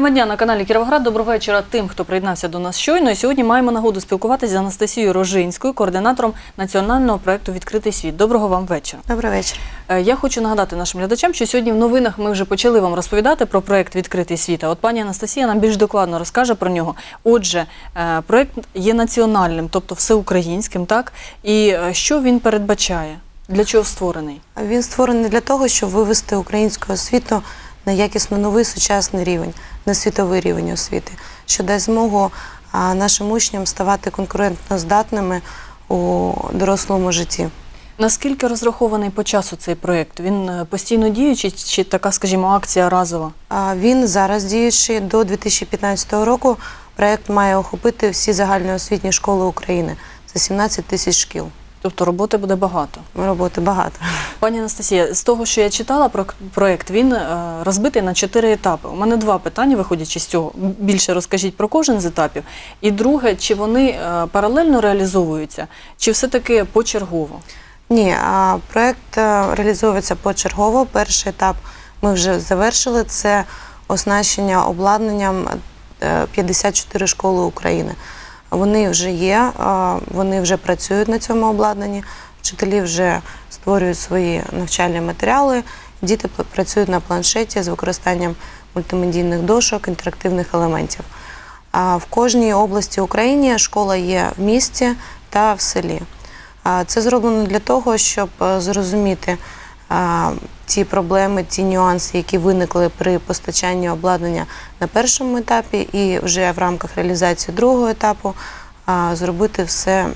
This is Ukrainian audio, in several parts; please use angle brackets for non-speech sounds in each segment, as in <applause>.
Тема дня на каналі Кіровоград. Доброго вечора тим, хто приєднався до нас щойно. І сьогодні маємо нагоду спілкуватися з Анастасією Рожинською, координатором національного проекту Відкритий світ. Доброго вам вечора. Добрий вечір. Е, Я хочу нагадати нашим глядачам, що сьогодні в новинах ми вже почали вам розповідати про проект Відкритий світ. А от пані Анастасія нам більш докладно розкаже про нього. Отже, е, проект є національним, тобто всеукраїнським, так і е, що він передбачає? Для чого створений? Він створений для того, щоб вивести українську освіту на якісно новий сучасний рівень, на світовий рівень освіти, що дасть змогу нашим учням ставати конкурентно здатними у дорослому житті. Наскільки розрахований по часу цей проект? Він е, постійно діючий чи така, скажімо, акція разова? Він зараз діючий до 2015 року. Проект має охопити всі загальноосвітні школи України. Це 17 тисяч шкіл. Тобто роботи буде багато. Роботи багато. Пані Анастасія, з того, що я читала про проект, він е, розбитий на чотири етапи. У мене два питання, виходячи з цього. Більше розкажіть про кожен з етапів. І друге, чи вони е, паралельно реалізовуються, чи все-таки почергово? Ні, а проект е, реалізовується почергово. Перший етап ми вже завершили. Це оснащення обладнанням е, 54 школи України. Вони вже є, вони вже працюють на цьому обладнанні. Вчителі вже створюють свої навчальні матеріали. Діти працюють на планшеті з використанням мультимедійних дошок, інтерактивних елементів. А в кожній області України школа є в місті та в селі. Це зроблено для того, щоб е, зрозуміти ті проблеми, ті нюанси, які виникли при постачанні обладнання на першому етапі, і вже в рамках реалізації другого етапу зробити все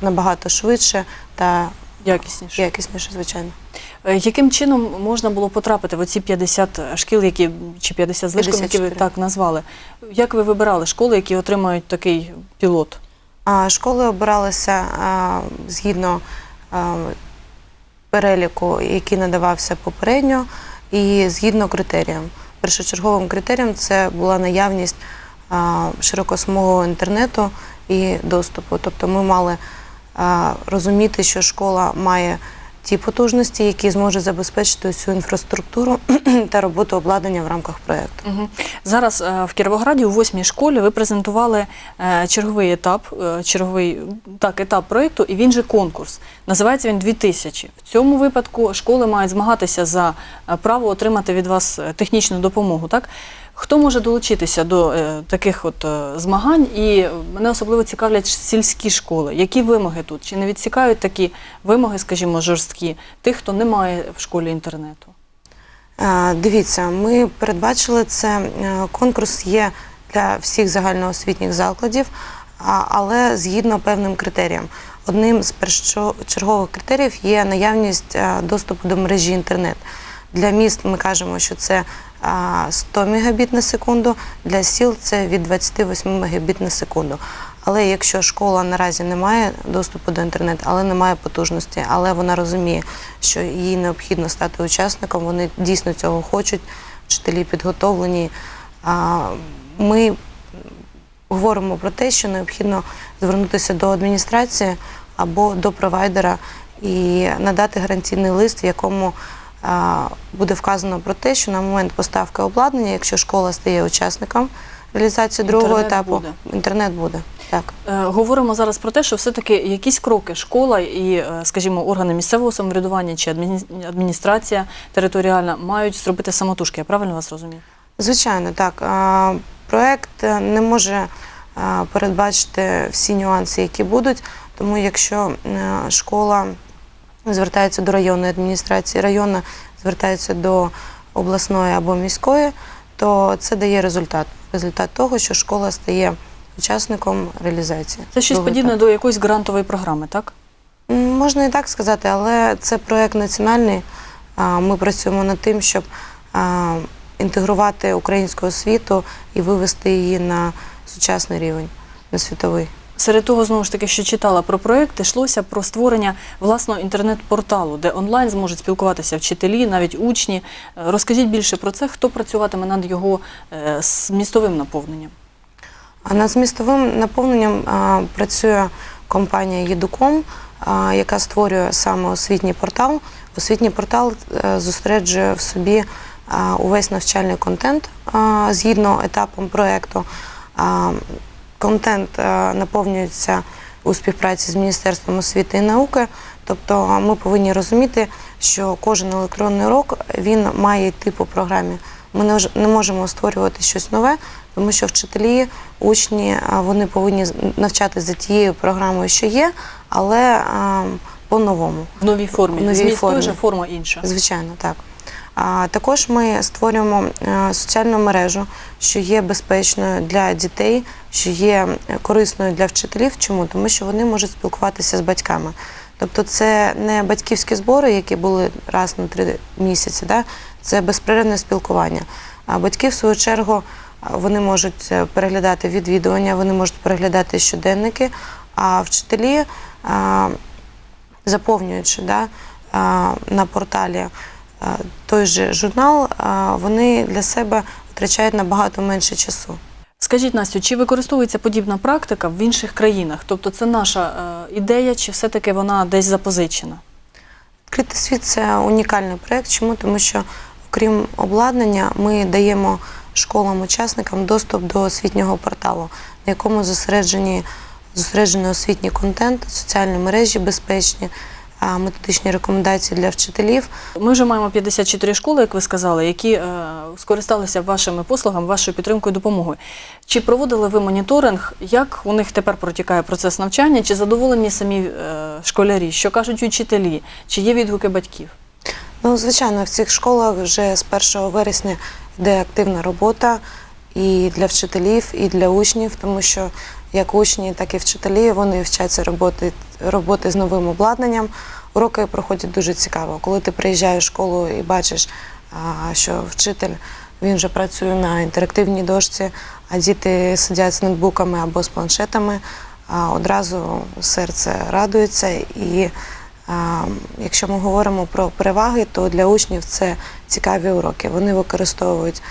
набагато швидше та Якісніше. якісніше, звичайно. Е, Яким чином можна було потрапити в оці 50 шкіл, які чи 50 з які ви так назвали? Як ви вибирали школи, які отримають такий пілот? А Школи обиралися а, згідно а, переліку, який надавався попередньо, і згідно критеріям. Першочерговим критерієм це була наявність широкосмугового інтернету і доступу. Тобто ми мали розуміти, що школа має ті потужності, які зможуть забезпечити всю інфраструктуру <clears throat> та роботу обладнання в рамках проєкту. Зараз е, в Кіровограді у восьмій школі ви презентували е, черговий етап, е, черговий так, етап проєкту, і він же конкурс. Називається він 2000. В цьому випадку школи мають змагатися за право отримати від вас технічну допомогу. Так? Хто може долучитися до е, таких от е, змагань? І мене особливо цікавлять сільські школи. Які вимоги тут? Чи не відсікають такі вимоги, скажімо, жорсткі тих, хто не має в школі інтернету? Е, Дивіться, ми передбачили це. Конкурс є для всіх загальноосвітніх закладів, але згідно певним критеріям. Одним з першочергових критеріїв є наявність доступу до мережі інтернет. Для міст ми кажемо, що це 100 Мбіт на секунду, для сіл це від 28 Мбіт на секунду. Але якщо школа наразі не має доступу до інтернету, але не має потужності, але вона розуміє, що їй необхідно стати учасником, вони дійсно цього хочуть, вчителі підготовлені. Ми говоримо про те, що необхідно звернутися до адміністрації або до провайдера і надати гарантійний лист, в якому буде вказано про те, що на момент поставки обладнання, якщо школа стає учасником реалізації другого Інтернет етапу, буде. інтернет буде. Так. Е, Говоримо зараз про те, що все-таки якісь кроки школа і, е, скажімо, органи місцевого самоврядування чи адміні- адміністрація територіальна мають зробити самотужки. Я правильно вас розумію? Звичайно, так. Проект е, не може передбачити всі нюанси, які будуть. Тому якщо школа звертається до районної адміністрації, районна звертається до обласної або міської, то це дає результат. Результат того, що школа стає учасником реалізації. Це щось подібне до якоїсь грантової програми, так? Можна і так сказати, але це проект національний. Ми працюємо над тим, щоб інтегрувати українську освіту і вивести її на сучасний рівень, на світовий. Серед того, знову ж таки, що читала про проєкт, йшлося про створення власного інтернет-порталу, де онлайн зможуть спілкуватися вчителі, навіть учні. Розкажіть більше про це, хто працюватиме над його е, змістовим наповненням. Над змістовим наповненням працює компанія Єдуком, яка створює саме освітній портал. Освітній портал е, зосереджує в собі увесь навчальний контент згідно етапом проєкту. Контент е, наповнюється у співпраці з Міністерством освіти і науки. Тобто ми повинні розуміти, що кожен електронний урок він має йти по програмі. Ми не можемо створювати щось нове, тому що вчителі, учні вони повинні навчатися за тією програмою, що є, але по-новому. В новій формі. В новій Зміст формі. той же, форма інша. Звичайно, так. Також ми створюємо е, соціальну мережу, що є безпечною для дітей, що є е, корисною для вчителів. Чому? Тому що вони можуть спілкуватися з батьками. Тобто це не батьківські збори, які були раз на три місяці, да? це безперервне спілкування. А батьки, в свою чергу, вони можуть е, переглядати відвідування, вони можуть переглядати щоденники, а вчителі, заповнюючи да, на порталі той же журнал, вони для себе втрачають набагато менше часу. Скажіть, Настю, чи використовується подібна практика в інших країнах? Тобто це наша е, ідея, чи все-таки вона десь запозичена? Відкритий світ це унікальний проєкт. Чому? Тому що, окрім обладнання, ми даємо школам-учасникам доступ до освітнього порталу, на якому зосереджені зосереджений освітній контент, соціальні мережі безпечні, методичні рекомендації для вчителів. Ми вже маємо 54 школи, як ви сказали, які е, скористалися вашими послугами, вашою підтримкою, допомогою. Чи проводили ви моніторинг, як у них тепер протікає процес навчання? Чи задоволені самі е, школярі? Що кажуть учителі? Чи є відгуки батьків? Ну, звичайно, в цих школах вже з 1 вересня йде активна робота і для вчителів, і для учнів, тому що як учні, так і вчителі вони вчаться роботи, роботи з новим обладнанням. Уроки проходять дуже цікаво. Коли ти приїжджаєш в школу і бачиш, що вчитель він вже працює на інтерактивній дошці, а діти сидять з ноутбуками або з планшетами, одразу серце радується і Якщо ми говоримо про переваги, то для учнів це цікаві уроки. Вони використовують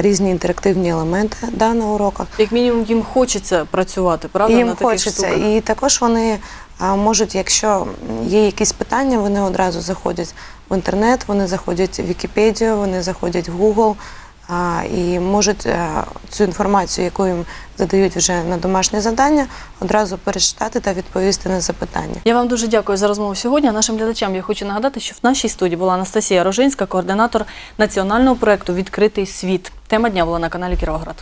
різні інтерактивні елементи да, на уроках. Як мінімум їм хочеться працювати, правда? Їм на таких хочеться. штуках? І також вони можуть, якщо є якісь питання, вони одразу заходять в інтернет, вони заходять в Вікіпедію, вони заходять в Google і можуть цю інформацію, яку їм задають вже на домашнє завдання, одразу перечитати та відповісти на запитання. Я вам дуже дякую за розмову сьогодні. Нашим глядачам я хочу нагадати, що в нашій студії була Анастасія Рожинська, координатор національного проекту Відкритий світ. Тема дня була на каналі Кіровоград.